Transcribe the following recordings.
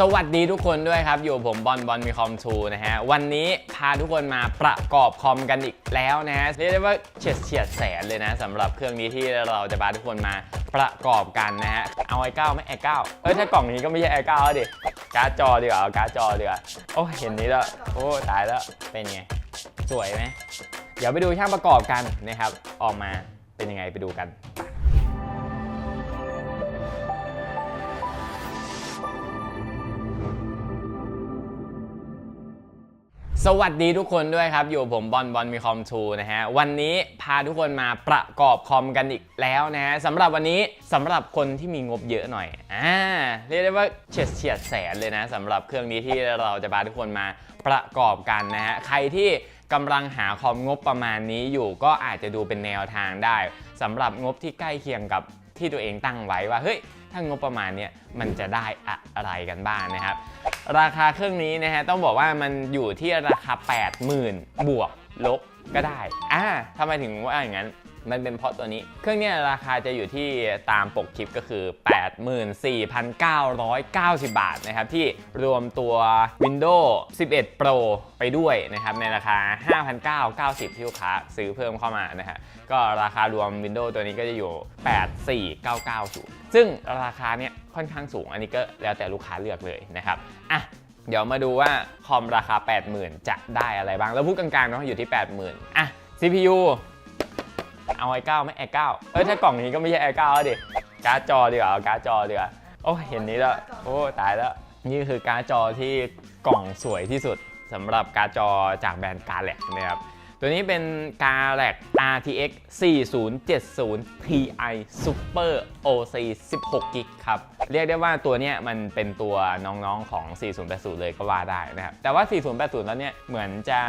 สวัสดีทุกคนด้วยครับ อยู่ผมบอลบอลมีคอมทูนะฮะ วันนี้พาทุกคนมาประกอบคอมกันอีกแล้วนะฮะ เรียกได้ว่าเฉียดเฉียดแสนเลยนะสำหรับเครื่องนี้ที่เราจะพาทุกคนมาประกอบกันนะฮะ เอาไอ้เก้าไม่ไอ้เก้าเอ้ย ถ้ากล่องนี้ก็ไม่ใช่ไอ้เก้าดิการ์ดจอดีกว่าเอาการ์ดจอดีกว่าโอ้เห็นนี้แล้วโอ้ตายแล้วเป็นไง สวยไหมเดี๋ยวไปดูช่างประกอบกันนะครับ ออกมาเป็นยังไงไปดูกัน สวัสดีทุกคนด้วยครับ อยู่ผมบอลบอลมีคอมทูนะฮะ วันนี้พาทุกคนมาประกอบคอมกันอีกแล้วนะฮะสำหรับวันนี้สำหรับคนที่มีงบเยอะหน่อยอ่าเรียกได้ว่าเฉียดเฉียดแสนเลยนะสำหรับเครื่องนี้ที่เราจะพาทุกคนมาประกอบกันนะฮะใครที่กำลังหาคอมงบประมาณนี้อยู่ก็อาจจะดูเป็นแนวทางได้สำหรับงบที่ใกล้เคียงกับที่ตัวเองตั้งไว้ว่าเฮ้ยถ้างบประมาณเนี้ยมันจะได้อะไรกันบ้างนะครับ ราคาเครื่องนี้นะฮะต้องบอกว่ามันอยู่ที่ราคา 80,000 บวกลบก็ได้อ่าทำไมถึงว่าอย่างนั้น มันเป็นเพราะตัวนี้ เครื่องเนี้ราคาจะอยู่ที่ตามปกคลิปก็คือ 84,990 บาทนะครับ ที่รวมตัว Windows 11 Pro ไปด้วยนะครับ ในราคา 5,990 ที่ลูกค้าซื้อเพิ่มเข้ามานะฮะก็ราคารวม Windows ตัวนี้ก็จะอยู่ 84,990 ซึ่งราคาเนี้ยค่อนข้างสูง อันนี้ก็แล้วแต่ลูกค้าเลือกเลยนะครับอะเดี๋ยวมาดูว่าคอมราคา 80,000 จะได้อะไรบ้าง แล้วพูดกลางๆเนาะอยู่ที่ 80,000อะ CPU เอาไอ้เก้าไม่ไอ้เก้าเอ้ยถ้ากล่องนี้ก็ไม่ใช่ไอ้เก้าแล้วดิการ์ดจอดีกว่าเอาการ์ดจอดีกว่าโอ้เห็นนี้แล้วโอ้ตายแล้วนี่คือการ์ดจอที่กล่องสวยที่สุดสำหรับการ์ดจอจากแบรนด์กาแล็กนะครับ ตัวนี้เป็น g a l a x RTX 4070 Ti Super OC 16 g b ครับ เรียกได้ว่าตัวเนี้ยมันเป็นตัวน้องๆของ 4080 เลยก็ว่าได้นะครับ แต่ว่า 4080 แล้วเนี่ยเหมือนจะ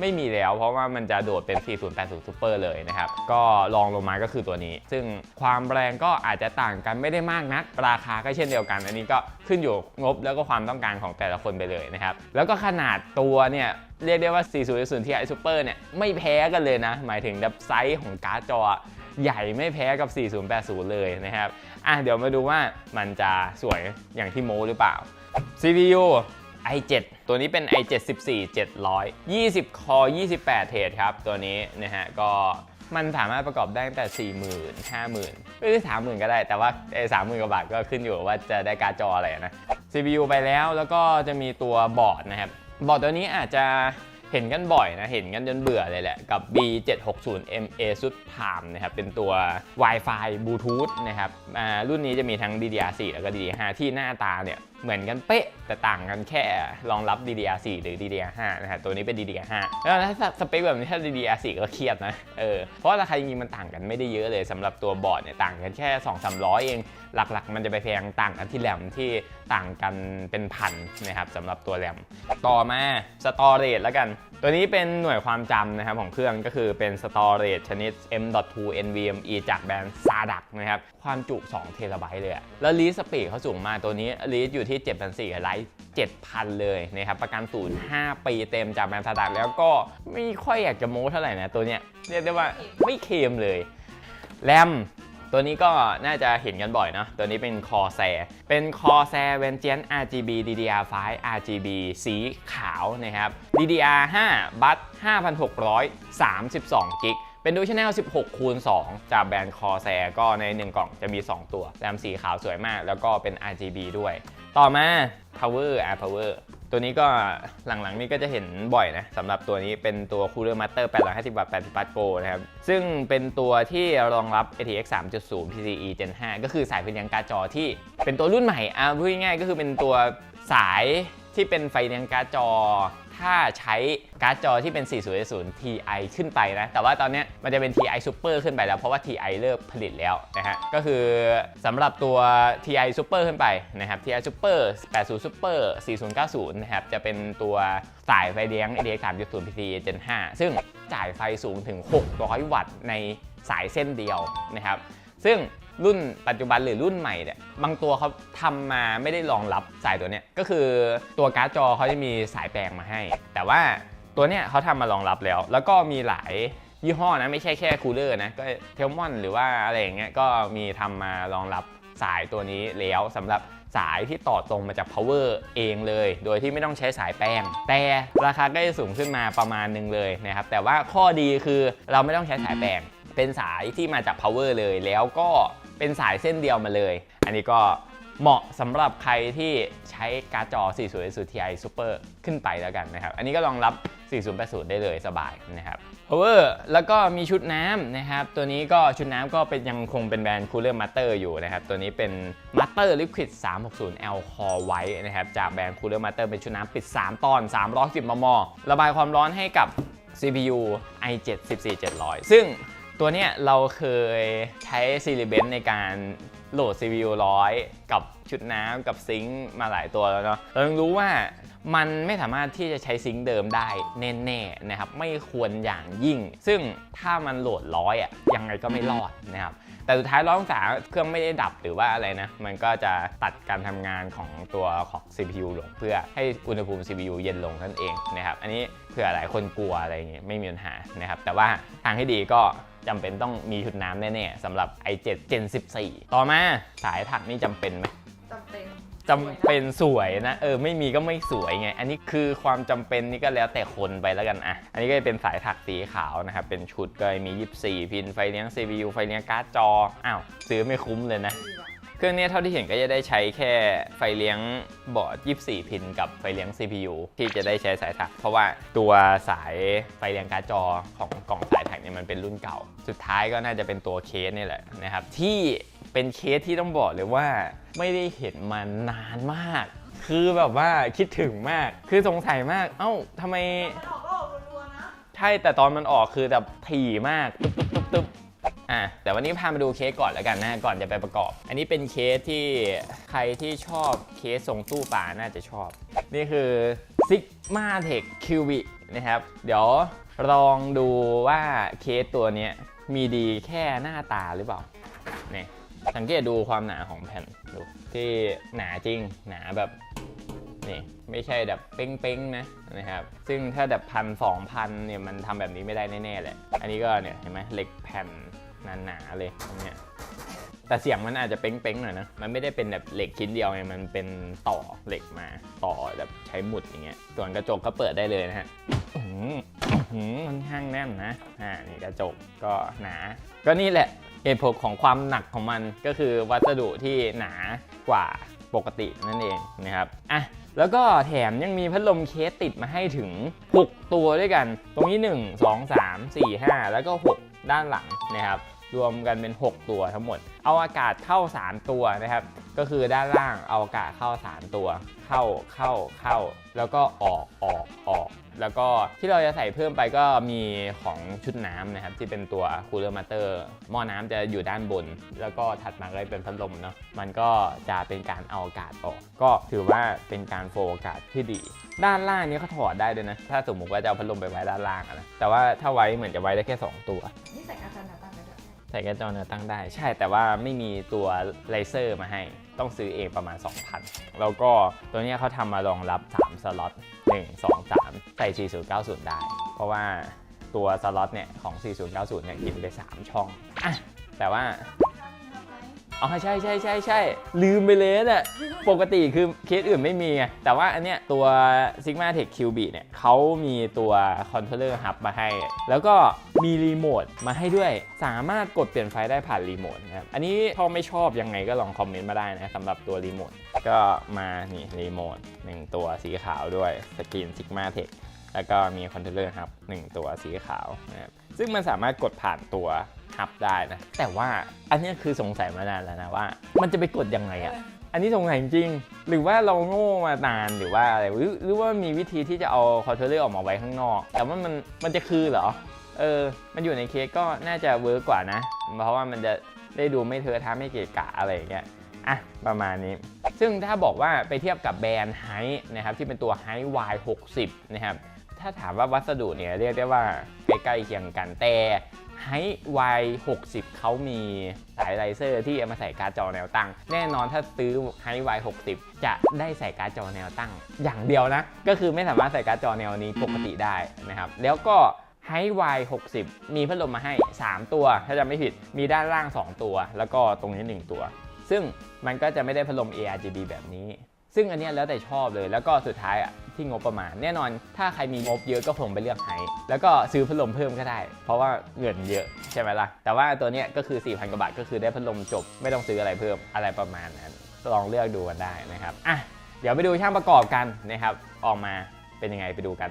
ไม่มีแล้ว เพราะว่ามันจะโดดเป็น 4080 Super เลยนะครับ ก็ลองลงมาก็คือตัวนี้ ซึ่งความแรงก็อาจจะต่างกันไม่ได้มากนัก ราคาก็เช่นเดียวกัน อันนี้ก็ขึ้นอยู่งบแล้วก็ความต้องการของแต่ละคนไปเลยนะครับ แล้วก็ขนาดตัวเนี่ย เรียกได้ว่า4070 Ti Super เนี่ยไม่แพ้กันเลยนะ หมายถึงดับไซส์ของการ์ดจอใหญ่ไม่แพ้กับ 4080 เลยนะครับ อะเดี๋ยวมาดูว่ามันจะสวยอย่างที่โมหรือเปล่า CPU i7 ตัวนี้เป็น i7 14 700 20 คอ 28 เทรดครับ ตัวนี้นะฮะก็มันสามารถประกอบได้ตั้งแต่ 40,000 50,000ไม่ใช่30,000 ก็ได้ แต่ว่าไอ้30,000 กว่าบาทก็ขึ้นอยู่ว่าจะได้การ์ดจออะไรนะ CPU ไปแล้วแล้วก็จะมีตัวบอร์ดนะครับ บอร์ดตัวนี้อาจจะเห็นกันบ่อยนะ เห็นกันจนเบื่อเลยแหละ กับ B760MA สุดพามนะครับ เป็นตัว Wi-Fi Bluetooth นะครับรุ่นนี้จะมีทั้ง DDR4 แล้วก็ DDR5 ที่หน้าตาเนี่ย เหมือนกันเป๊ะ แต่ต่างกันแค่รองรับ DDR4 หรือ DDR5 นะฮะตัวนี้เป็น DDR5 แล้วถ้าสเปคแบบนี้ถ้า DDR4 ก็เครียดนะเออเพราะราคาจริงๆมันต่างกันไม่ได้เยอะเลยสำหรับตัวบอร์ดเนี่ยต่างกันแค่ 2-300 เอง หลักๆ มันจะไปแพงต่างกันที่แรมที่ต่างกันเป็นพันนะครับสำหรับตัวแรมต่อมาสตอเรจแล้วกัน ตัวนี้เป็นหน่วยความจำนะครับของเครื่องก็คือเป็นสตอเรจชนิด M.2 NVMe จากแบรนด์ Sardak นะครับความจุ2เทราไบต์เลยแล้วลีสปีดเขาสูงมากตัวนี้ลีสอยู่ที่ 7,400ไลท์7,000 เลยนะครับ ประกันศูนย์5ปีเต็มจากแบรนด์ Sardak แล้วก็ไม่ค่อยอยากจะโม้เท่าไหร่นะตัวเนี้ยเรียกได้ว่าไม่เค็มเลยแรมตัวนี้ก็น่าจะเห็นกันบ่อยเนอะตัวนี้เป็น Corsair เป็น Corsair Vengeance RGB DDR5 RGB สีขาวนะครับ DDR5 บัต5,632กิก เป็นดูชแนล 16 คูณ 2 จากแบรนด์ Corsair ก็ใน 1 กล่องจะมี 2 ตัวแรมสีขาวสวยมาก แล้วก็เป็น RGB ด้วย ต่อมา Power Air Power ตัวนี้ก็หลังๆ นี้ก็จะเห็นบ่อยนะสำหรับตัวนี้เป็นตัว Cooler Master 850วัตต์80วัตต์ Pro นะครับ ซึ่งเป็นตัวที่รองรับ ATX 3.0 PCIe Gen 5 ก็คือสายไฟเลี้ยงการ์จอที่เป็นตัวรุ่นใหม่อะพูดง่ายๆก็คือเป็นตัวสายที่เป็นไฟเลี้ยงการ์ดจอ ถ้าใช้การ์ดจอที่เป็น 4070 Ti ขึ้นไปนะ แต่ว่าตอนนี้มันจะเป็น Ti Super ขึ้นไปแล้ว เพราะว่า Ti เลิกผลิตแล้วนะฮะ ก็คือสำหรับตัว Ti Super ขึ้นไปนะครับ Ti Super 80 Super 4090 นะครับ จะเป็นตัวสายไฟเลี้ยง ATX 3.0 PCIe Gen 5ซึ่งจ่ายไฟสูงถึง 600 วัตต์ในสายเส้นเดียวนะครับ ซึ่ง รุ่นปัจจุบันหรือรุ่นใหม่เนี่ยบางตัวเขาทำมาไม่ได้รองรับสายตัวเนี้ยก็คือตัวการ์ดจอเขาจะมีสายแปลงมาให้ แต่ว่าตัวเนี้ยเขาทำมารองรับแล้ว แล้วก็มีหลายยี่ห้อนะไม่ใช่แค่คูลเลอร์นะก็เทลมอนหรือว่าอะไรอย่างเงี้ยก็มีทำมารองรับสายตัวนี้แล้วสำหรับสายที่ต่อตรงมาจาก power เองเลย โดยที่ไม่ต้องใช้สายแป้งแต่ราคาก็จะสูงขึ้นมาประมาณหนึ่งเลยนะครับ แต่ว่าข้อดีคือเราไม่ต้องใช้สายแป้งเป็นสายที่มาจาก power เลย แล้วก็ เป็นสายเส้นเดียวมาเลย อันนี้ก็เหมาะสำหรับใครที่ใช้การ์ดจอ 4080 Ti Super ขึ้นไปแล้วกันนะครับ อันนี้ก็รองรับ 4080 ได้เลยสบายนะครับ power แล้วก็มีชุดน้ำนะครับ ตัวนี้ก็ชุดน้ำก็เป็นยังคงเป็นแบรนด์ Cooler Master อยู่นะครับ ตัวนี้เป็น Master Liquid 360 L Core White นะครับ จากแบรนด์ Cooler Master เป็นชุดน้ำปิด 3 ตอน 310 มม ระบายความร้อนให้กับ CPU i7 14700 ซึ่ง ตัวเนี้ยเราเคยใช้ c e l e b e n ในการโหลด CPU 100 กับชุดน้ำกับซิงค์มาหลายตัวแล้วเนาะเรายังรู้ว่ามันไม่สามารถที่จะใช้ซิงค์เดิมได้แน่ๆนะครับไม่ควรอย่างยิ่ง ซึ่งถ้ามันโหลดร้อยอะยังไงก็ไม่รอดนะครับแต่สุดท้ายร้อยองศาเครื่องไม่ได้ดับหรือว่าอะไรนะ มันก็จะตัดการทำงานของตัวของ CPU ลงเพื่อให้อุณหภูมิ CPU เย็นลงนั่นเองนะครับอันนี้เผื่อหลายคนกลัวอะไรอย่างเงี้ยไม่มีปัญหานะครับแต่ว่าทางที่ดีก็ จำเป็นต้องมีชุดน้ำแน่ๆสำหรับ i7 Gen 14 ต่อมาสายถักนี่จำเป็นไหมจำเป็นจำเป็นสวยนะ เออไม่มีก็ไม่สวยไง อันนี้คือความจำเป็นนี่ก็แล้วแต่คนไปแล้วกันอะ อันนี้ก็จะเป็นสายถักสีขาวนะครับ เป็นชุดก็มี 24 พินไฟเลี้ยง CPU ไฟเลี้ยงการ์ดจอ อ้าว ซื้อไม่คุ้มเลยนะดีว่ะ เครื่องเนี้ยเท่าที่เห็นก็จะได้ใช้แค่ไฟเลี้ยงบอร์ด 24 พิน กับไฟเลี้ยง CPU ที่จะได้ใช้สายถัก เพราะว่าตัวสายไฟเลี้ยงการ์ดจอของกล่องสายถักเนี่ยมันเป็นรุ่นเก่า สุดท้ายก็น่าจะเป็นตัวเคสนี่แหละนะครับ ที่เป็นเคสที่ต้องบอกเลยว่าไม่ได้เห็นมานานมาก คือแบบว่าคิดถึงมาก คือสงสัยมาก เอ้าทำไมมันออกก็ออกรัวๆนะใช่แต่ตอนมันออกคือแบบถี่มากตึ๊บตึ๊บตึ๊บตึ๊บ อะแต่วันนี้พามาดูเคสก่อนแล้วกันนะก่อนจะไปประกอบ อันนี้เป็นเคสที่ใครที่ชอบเคสทรงตู้ปลาน่าจะชอบ นี่คือ Sigma Tech Cubic นะครับ เดี๋ยวลองดูว่าเคสตัวนี้มีดีแค่หน้าตาหรือเปล่าเนี่ยสังเกตดูความหนาของแผ่นดูที่หนาจริงหนาแบบนี่ไม่ใช่แบบเป้งๆนะนะครับซึ่งถ้าแบบพันสองพันเนี่ยมันทำแบบนี้ไม่ได้แน่ๆแหละอันนี้ก็เนี่ยเห็นไหมเหล็กแผ่น หนาๆเลยตรงเนี้ยแต่เสียงมันอาจจะเป้งๆหน่อยนะ มันไม่ได้เป็นแบบเหล็กชิ้นเดียวไง มันเป็นต่อเหล็กมา ต่อแบบใช้หมุดอย่างเงี้ย ส่วนกระจกก็เปิดได้เลยนะฮะค่อนข้างแน่นนะ อ่า นี่กระจกก็หนา ก็นี่แหละเหตุผลของความหนักของมันก็คือวัสดุที่หนากว่าปกตินั่นเองนะครับ อะ แล้วก็แถมยังมีพัดลมเคสติดมาให้ถึง 6 ตัวด้วยกัน ตรงนี้ 1 2 3 4 5 แล้วก็ 6 ด้านหลังนะครับรวมกันเป็น 6 ตัวทั้งหมด เอาอากาศเข้า 3 ตัวนะครับ ก็คือด้านล่างเอาอากาศเข้า 3 ตัว เข้าเข้าเข้า แล้วก็ออกออกออก แล้วก็ที่เราจะใส่เพิ่มไปก็มีของชุดน้ำนะครับ ที่เป็นตัว Cooler Master หม้อน้ำจะอยู่ด้านบน แล้วก็ถัดมาก็เป็นพัดลมเนาะมันก็จะเป็นการเอาอากาศออก ก็ถือว่าเป็นการโฟล์อากาศที่ดี ด้านล่างนี้เขาถอดได้ด้วยนะ ถ้าสมมุติว่าจะเอาพัดลมไปไว้ด้านล่างอะนะแต่ว่าถ้าไว้เหมือนจะไว้ได้แค่ 2 ตัวนี่ใส่การจันหนาตั้งไปด้วยใส่กระจอเนื้อตั้งได้ ใช่แต่ว่าไม่มีตัวเลเซอร์มาให้ ต้องซื้อเองประมาณ 2,000 แล้วก็ตัวนี้เขาทำมารองรับ 3 สล็อต 1 2 3 ใส่ 4090 ได้ เพราะว่าตัวสล็อตเนี่ยของ 4090 เนี่ยกินไป 3 ช่องอะแต่ว่า อ๋อใช่ใช่ใช่ใช่ลืมไปเลยน่ะปกติคือเคสอื่นไม่มีไงแต่ว่าอันเนี้ยตัว Sigma Tech QB เนี่ยเขามีตัวคอนโทรลเลอร์ฮับมาให้ แล้วก็มีรีโมทมาให้ด้วย สามารถกดเปลี่ยนไฟได้ผ่านรีโมทนะครับ อันนี้ชอบไม่ชอบยังไงก็ลองคอมเมนต์มาได้นะสำหรับตัวรีโมทก็มานี่รีโมทหนึ่งตัวสีขาวด้วยสกรีน Sigma Tech แล้วก็มีคอนโทรลเลอร์ฮับหนึ่งตัวสีขาวนะครับ ซึ่งมันสามารถกดผ่านตัวฮับได้นะ แต่ว่าอันเนี้ยคือสงสัยมานานแล้วนะว่า มันจะไปกดยังไงอะอันนี้สงสัยจริงๆหรือว่าเราโง่มานานหรือว่าอะไรหรือหรือว่ามีวิธีที่จะเอาคอนโทรลเลอร์ออกมาไว้ข้างนอก แต่ว่ามันมันจะคือเหรอ เออ มันอยู่ในเคสก็น่าจะเวิร์กกว่านะ เพราะว่ามันจะได้ดูไม่เทอะทะไม่เกะกะอะไรอย่างเงี้ย อะ ประมาณนี้ ซึ่งถ้าบอกว่าไปเทียบกับแบรนด์ไฮนะครับที่เป็นตัวไฮ Y60 นะครับ ถ้าถามว่าวัสดุเนี่ยเรียกได้ว่า ใกล้ๆเคียงกันแต่ไฮ Y60 เขามีสายไลเซอร์ที่เอามาใส่การ์ดจอแนวตั้ง แน่นอนถ้าซื้อไฮ Y60 จะได้ใส่การ์ดจอแนวตั้ง อย่างเดียวนะ ก็คือไม่สามารถใส่การ์ดจอแนวนี้ปกติได้นะครับ แล้วก็ไฮ Y60 มีพัดลมมาให้ 3 ตัว ถ้าจำไม่ผิดมีด้านล่าง 2 ตัว แล้วก็ตรงนี้ 1 ตัว ซึ่งมันก็จะไม่ได้พัดลม ARGB แบบนี้ ซึ่งอันนี้แล้วแต่ชอบเลย แล้วก็สุดท้ายอะที่งบประมาณ แน่นอนถ้าใครมีงบเยอะก็ผมไปเลือกไฮแล้วก็ซื้อพัดลมเพิ่มก็ได้ เพราะว่าเงินเยอะใช่ไหมล่ะ แต่ว่าตัวเนี้ยก็คือ 4,000กว่าบาทก็คือได้พัดลมจบ ไม่ต้องซื้ออะไรเพิ่มอะไรประมาณนั้นลองเลือกดูกันได้นะครับอะเดี๋ยวไปดูช่างประกอบกันนะครับออกมาเป็นยังไงไปดูกัน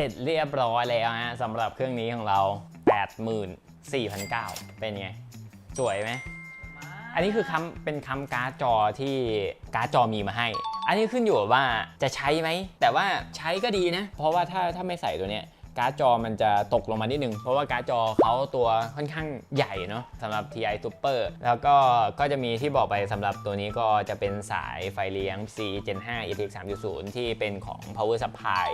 ร็จเรียบร้อยแล้วฮะสำหรับเครื่องนี้ของเรา 84,900 เป็นไง สวยไหม อันนี้คือคำเป็นคำการ์ดจอที่การ์ดจอมีมาให้ อันนี้ขึ้นอยู่ว่าจะใช้ไหม แต่ว่าใช้ก็ดีนะ เพราะว่าถ้าถ้าไม่ใส่ตัวเนี้ย การ์ดจอมันจะตกลงมานิดนึง เพราะว่าการ์ดจอเขาตัวค่อนข้างใหญ่เนาะสำหรับ TI Super แล้วก็ก็จะมีที่บอกไปสำหรับตัวนี้ก็จะเป็นสายไฟเลี้ยง C Gen 5 ETX 3.0 ที่เป็นของ Power Supply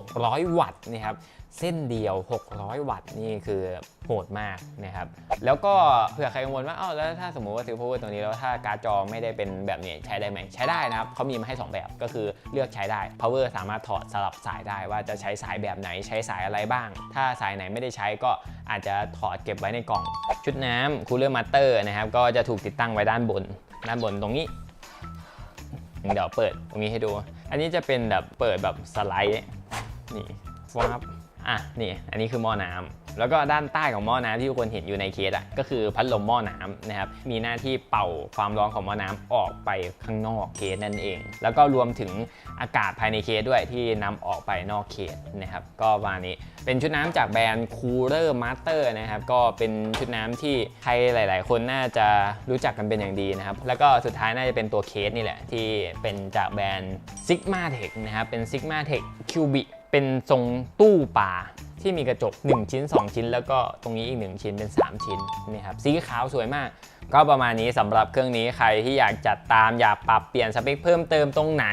600 วัตต์นะครับ เส้นเดียว 600 วัตต์นี่คือโหดมากนะครับแล้วก็เผื่อใครกังวลว่าอ้าวแล้วถ้าสมมุติว่าซื้อ power ตัวนี้แล้วถ้าการ์ดจอไม่ได้เป็นแบบนี้ใช้ได้ไหมใช้ได้นะครับเขามีมาให้ 2 แบบก็คือเลือกใช้ได้ power สามารถถอดสลับสายได้ว่าจะใช้สายแบบไหนใช้สายอะไรบ้าง ถ้าสายไหนไม่ได้ใช้ก็อาจจะถอดเก็บไว้ในกล่อง ชุดน้ำ cooler master นะครับก็จะถูกติดตั้งไว้ด้านบน ด้านบนตรงนี้เดี๋ยวเปิดตรงนี้ให้ดู อันนี้จะเป็นแบบเปิดแบบสไลด์นี่ฟวับ อะนี่อันนี้คือหม้อน้ำแล้วก็ด้านใต้ของหม้อน้ำที่ทุกคนเห็นอยู่ในเคสอะก็คือพัดลมหม้อน้ำนะครับมีหน้าที่เป่าความร้อนของหม้อน้ำออกไปข้างนอกเคสนั่นเอง แล้วก็รวมถึงอากาศภายในเคสด้วยที่นำออกไปนอกเคสนะครับก็ประมานี้เป็นชุดน้ำจากแบรนด์ Cooler Master นะครับก็เป็นชุดน้ำที่ใครหลาย ๆ คนน่าจะรู้จักกันเป็นอย่างดีนะครับแล้วก็สุดท้ายน่าจะเป็นตัวเคสนี่แหละที่เป็นจากแบรนด์ Sigma Tech นะครับเป็น Sigma Tech Cubic เป็นทรงตู้ปลาที่มีกระจก 1 ชิ้น 2 ชิ้น แล้วก็ตรงนี้อีก 1 ชิ้นเป็น 3 ชิ้นนี่ครับสีขาวสวยมาก ก็ประมาณนี้สำหรับเครื่องนี้ใครที่อยากจัดตามอยากปรับเปลี่ยนสเปคเพิ่มเติมตรงไหน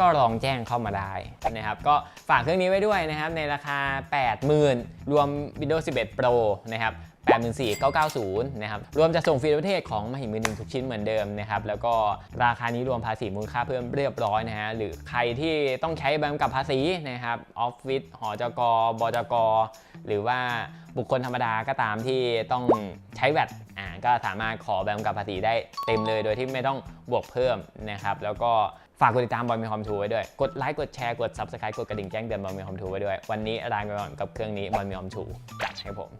ก็ลองแจ้งเข้ามาได้นะครับก็ฝากเครื่องนี้ไว้ด้วยนะครับในราคา 80,000 รวม Windows 11 Pro นะครับ 84,990 นะครับ รวมจะส่งฟรีประเทศของมหิมือหนึ่งทุกชิ้นเหมือนเดิมนะครับ แล้วก็ราคานี้รวมภาษีมูลค่าเพิ่มเรียบร้อยนะฮะ หรือใครที่ต้องใช้ใบกำกับภาษีนะครับ ออฟฟิศ หอจก บจก หรือว่าบุคคลธรรมดาก็ตามที่ต้องใช้แวดอ่าก็สามารถขอใบกำกับภาษีได้เต็มเลย โดยที่ไม่ต้องบวกเพิ่มนะครับ แล้วก็ฝากกดติดตามบอลมีคอมทูไว้ด้วย กดไลค์ กดแชร์ กด Subscribe กดกระดิ่งแจ้งเตือนบอลมีคอมทูไว้ด้วย วันนี้ราไปก่อนกับเครื่องนี้บอลมีคอมทูจัดให้ผม